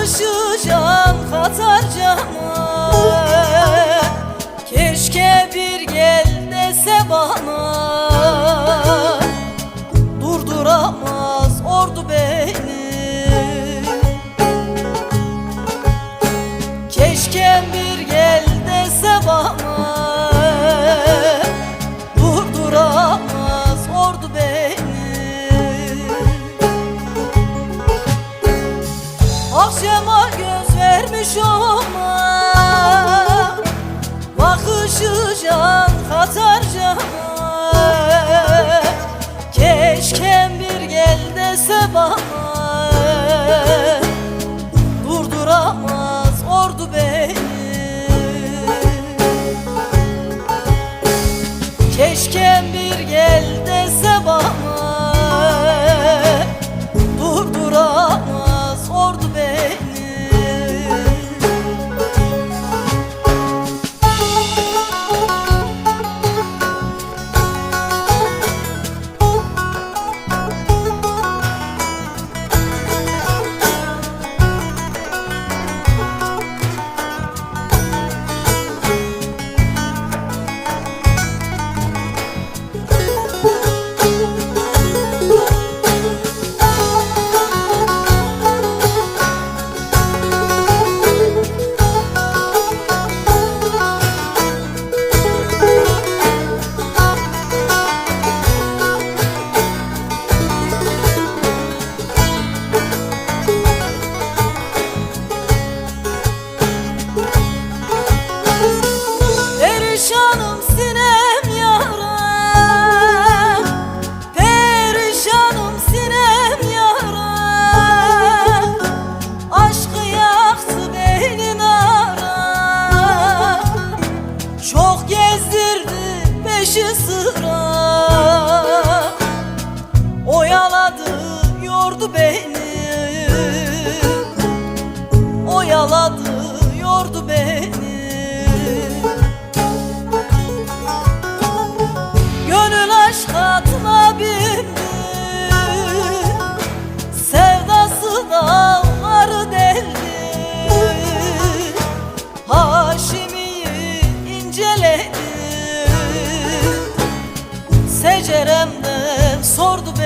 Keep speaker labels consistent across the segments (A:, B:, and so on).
A: Alışacağım Katar cama düşama Bakışı can katar cana Keşke bir gel dese bana.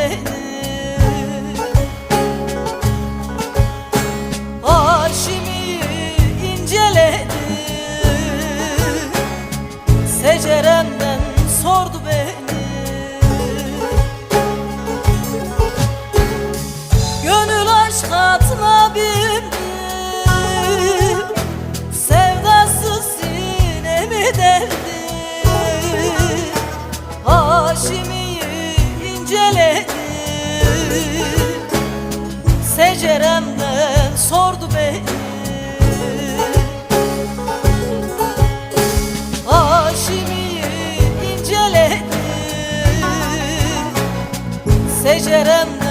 A: Yeah. yerinde